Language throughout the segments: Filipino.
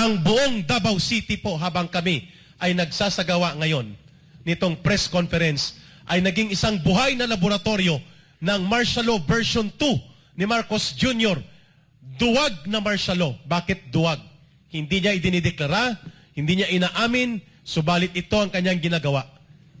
Ang buong Davao City po habang kami ay nagsasagawa ngayon nitong press conference ay naging isang buhay na laboratorio ng martial law version 2 ni Marcos Jr. Duwag na martial law. Bakit duwag? Hindi niya idinideklara, hindi niya inaamin, subalit ito ang kanyang ginagawa.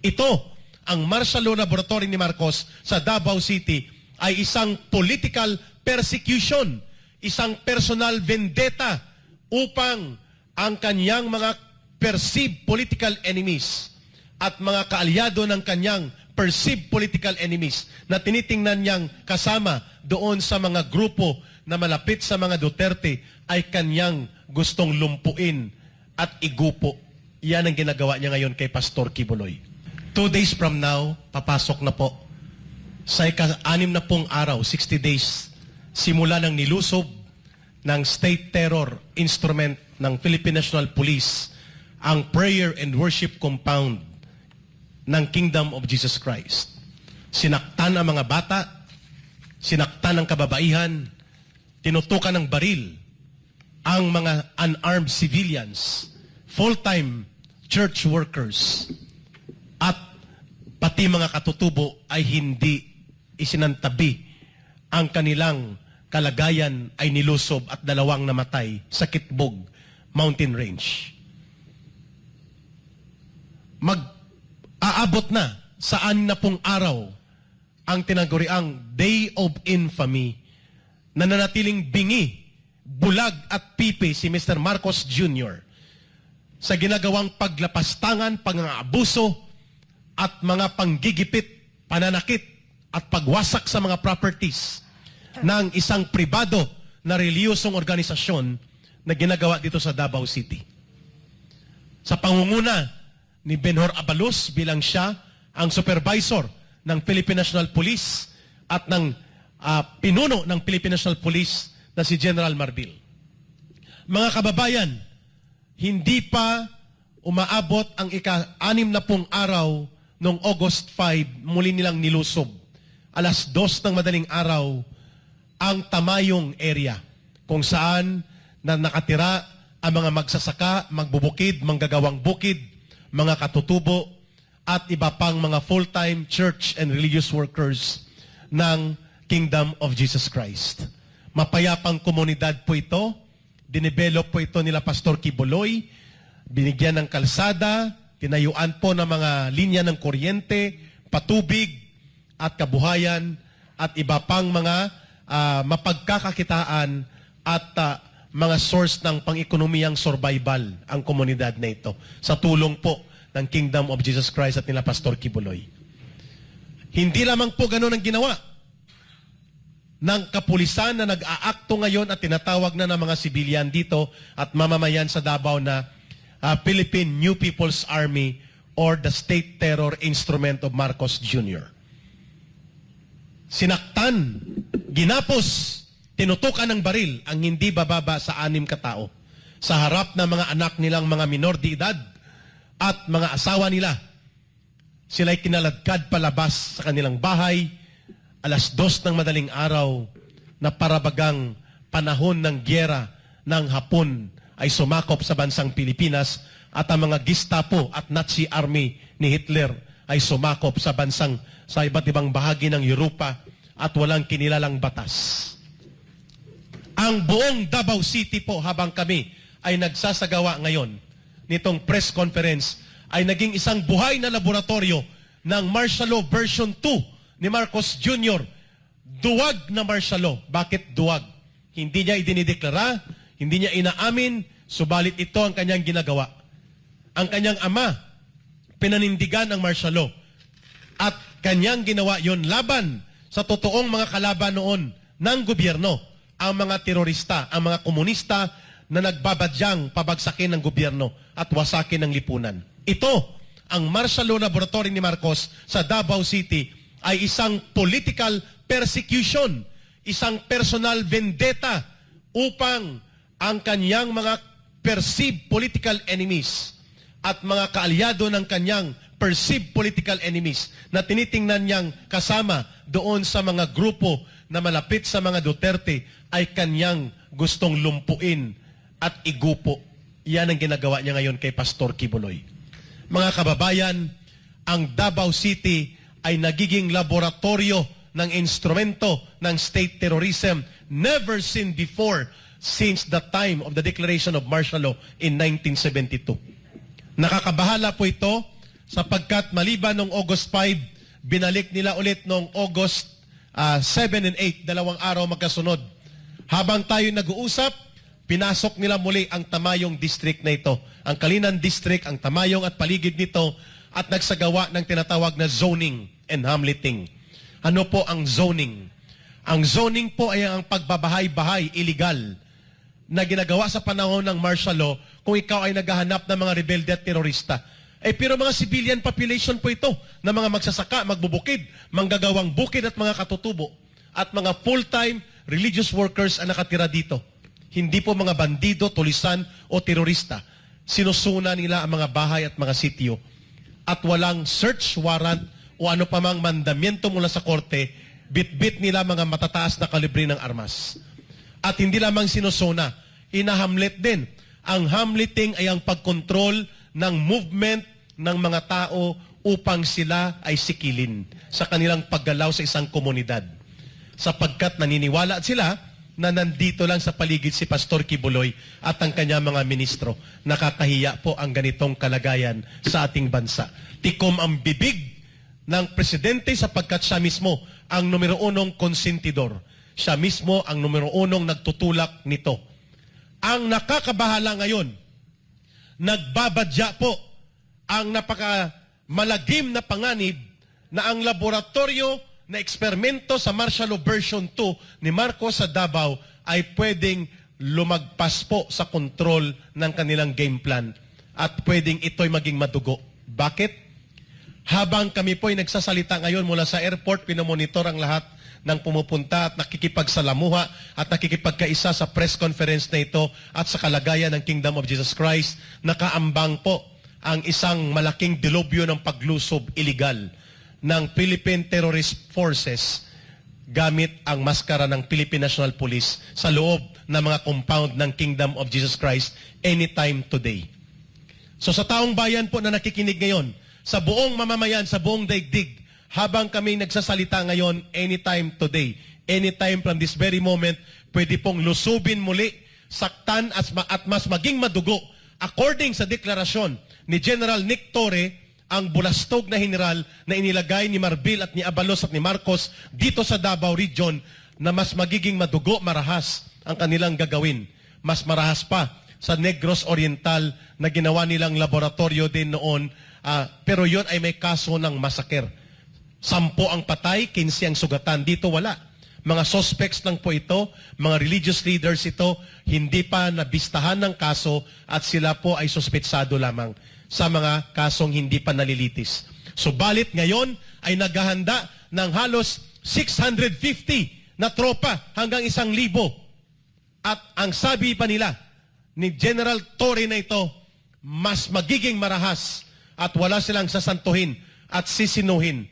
Ito, ang martial law laboratory ni Marcos sa Davao City ay isang political persecution, isang personal vendetta upang ang kanyang mga perceived political enemies at mga kaalyado ng kanyang perceived political enemies na tinitingnan niyang kasama doon sa mga grupo na malapit sa mga Duterte ay kanyang gustong lumpuin at igupo. Yan ang ginagawa niya ngayon kay Pastor Kibuloy. Two days from now, papasok na po sa ika-anim na pong araw, 60 days, simula ng nilusob ng state terror instrument ng Philippine National Police ang prayer and worship compound ng Kingdom of Jesus Christ. Sinaktan ang mga bata, sinaktan ang kababaihan, tinutukan ng baril ang mga unarmed civilians, full-time church workers, at pati mga katutubo ay hindi isinantabi ang kanilang kalagayan ay nilusob at dalawang namatay sa Kitbog Mountain Range. Mag-aabot na sa na pong araw ang tinaguriang Day of Infamy na nanatiling bingi, bulag at pipi si Mr. Marcos Jr. sa ginagawang paglapastangan, pang-aabuso at mga panggigipit, pananakit at pagwasak sa mga properties ng isang pribado na reliyosong organisasyon na ginagawa dito sa Davao City. Sa pangunguna ni Benhor Abalos bilang siya ang supervisor ng Philippine National Police at ng ah, pinuno ng Philippine National Police na si General Marbil. Mga kababayan, hindi pa umaabot ang ika-anim na pong araw noong August 5, muli nilang nilusob. Alas dos ng madaling araw, ang Tamayong area kung saan na nakatira ang mga magsasaka, magbubukid, manggagawang bukid, mga katutubo, at iba pang mga full-time church and religious workers ng Kingdom of Jesus Christ. Mapayapang komunidad po ito, dinevelop po ito nila Pastor Kibuloy, binigyan ng kalsada, tinayuan po ng mga linya ng kuryente, patubig, at kabuhayan, at iba pang mga ah, mapagkakakitaan at ah, mga source ng pang-ekonomiyang survival ang komunidad na ito sa tulong po ng Kingdom of Jesus Christ at nila Pastor Kibuloy. Hindi lamang po ganun ang ginawa ng kapulisan na nag-aakto ngayon at tinatawag na ng mga sibilyan dito at mamamayan sa Davao na ah, Philippine New People's Army or the State Terror Instrument of Marcos Jr. Sinaktan, ginapos, tinutukan ng baril ang hindi bababa sa anim katao sa harap ng mga anak nilang mga minor de edad at mga asawa nila. Sila'y kinaladkad palabas sa kanilang bahay alas dos ng madaling araw na parabagang panahon ng gyera ng Hapon ay sumakop sa bansang Pilipinas at ang mga Gestapo at Nazi Army ni Hitler ay sumakop sa bansang sa iba't ibang bahagi ng Europa at walang kinilalang batas. Ang buong Davao City po habang kami ay nagsasagawa ngayon nitong press conference ay naging isang buhay na laboratorio ng martial law version 2 ni Marcos Jr. Duwag na martial law. Bakit duwag? Hindi niya idinideklara, hindi niya inaamin, subalit ito ang kanyang ginagawa. Ang kanyang ama, pinanindigan ang martial law. At kanyang ginawa yon laban sa totoong mga kalaban noon ng gobyerno, ang mga terorista, ang mga komunista na nagbabadyang pabagsakin ng gobyerno at wasakin ng lipunan. Ito, ang martial law laboratory ni Marcos sa Davao City ay isang political persecution, isang personal vendetta upang ang kanyang mga perceived political enemies at mga kaalyado ng kanyang perceived political enemies na tinitingnan niyang kasama doon sa mga grupo na malapit sa mga Duterte ay kanyang gustong lumpuin at igupo. Yan ang ginagawa niya ngayon kay Pastor Kibuloy. Mga kababayan, ang Davao City ay nagiging laboratorio ng instrumento ng state terrorism never seen before since the time of the declaration of martial law in 1972. Nakakabahala po ito sapagkat maliban noong August 5, binalik nila ulit noong August ah, 7 and 8, dalawang araw magkasunod. Habang tayo nag-uusap, pinasok nila muli ang Tamayong District na ito. Ang Kalinan District, ang Tamayong at paligid nito at nagsagawa ng tinatawag na zoning and hamleting. Ano po ang zoning? Ang zoning po ay ang pagbabahay-bahay illegal na ginagawa sa panahon ng martial law kung ikaw ay naghahanap ng mga rebelde at terorista. Eh pero mga civilian population po ito na mga magsasaka, magbubukid, manggagawang bukid at mga katutubo at mga full-time religious workers ang nakatira dito. Hindi po mga bandido, tulisan o terorista. Sinusuna nila ang mga bahay at mga sityo at walang search warrant o ano pa mang mandamiento mula sa korte, bit-bit nila mga matataas na kalibre ng armas. At hindi lamang sinusuna, inahamlet din. Ang hamleting ay ang pagkontrol ng movement ng mga tao upang sila ay sikilin sa kanilang paggalaw sa isang komunidad. Sapagkat naniniwala sila na nandito lang sa paligid si Pastor Kibuloy at ang kanya mga ministro. Nakakahiya po ang ganitong kalagayan sa ating bansa. Tikom ang bibig ng presidente sapagkat siya mismo ang numero unong konsentidor. Siya mismo ang numero unong nagtutulak nito. Ang nakakabahala ngayon, nagbabadya po ang napaka malagim na panganib na ang laboratorio na eksperimento sa martial law version 2 ni Marcos sa Davao ay pwedeng lumagpas po sa kontrol ng kanilang game plan at pwedeng ito'y maging madugo. Bakit? Habang kami po ay nagsasalita ngayon mula sa airport, pinomonitor ang lahat ng pumupunta at nakikipagsalamuha at nakikipagkaisa sa press conference na ito at sa kalagayan ng Kingdom of Jesus Christ, nakaambang po ang isang malaking dilubyo ng paglusob illegal ng Philippine Terrorist Forces gamit ang maskara ng Philippine National Police sa loob ng mga compound ng Kingdom of Jesus Christ anytime today. So sa taong bayan po na nakikinig ngayon, sa buong mamamayan, sa buong daigdig, habang kami nagsasalita ngayon, anytime today, anytime from this very moment, pwede pong lusubin muli, saktan at mas maging madugo. According sa deklarasyon ni General Nick Torre, ang bulastog na general na inilagay ni Marbil at ni Abalos at ni Marcos dito sa Davao Region na mas magiging madugo, marahas ang kanilang gagawin. Mas marahas pa sa Negros Oriental na ginawa nilang laboratorio din noon. ah, pero yon ay may kaso ng masaker. Sampo ang patay, 15 ang sugatan. Dito wala. Mga suspects lang po ito, mga religious leaders ito, hindi pa nabistahan ng kaso at sila po ay suspetsado lamang sa mga kasong hindi pa nalilitis. Subalit ngayon ay naghahanda ng halos 650 na tropa hanggang isang libo. At ang sabi pa nila ni General Torre na ito, mas magiging marahas at wala silang sasantuhin at sisinuhin.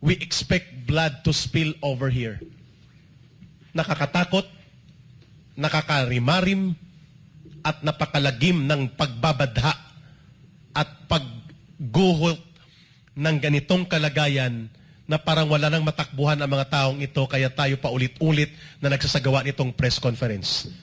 We expect blood to spill over here. Nakakatakot, nakakarimarim, at napakalagim ng pagbabadha at pagguhot ng ganitong kalagayan na parang wala nang matakbuhan ang mga taong ito kaya tayo pa ulit-ulit na nagsasagawa nitong press conference.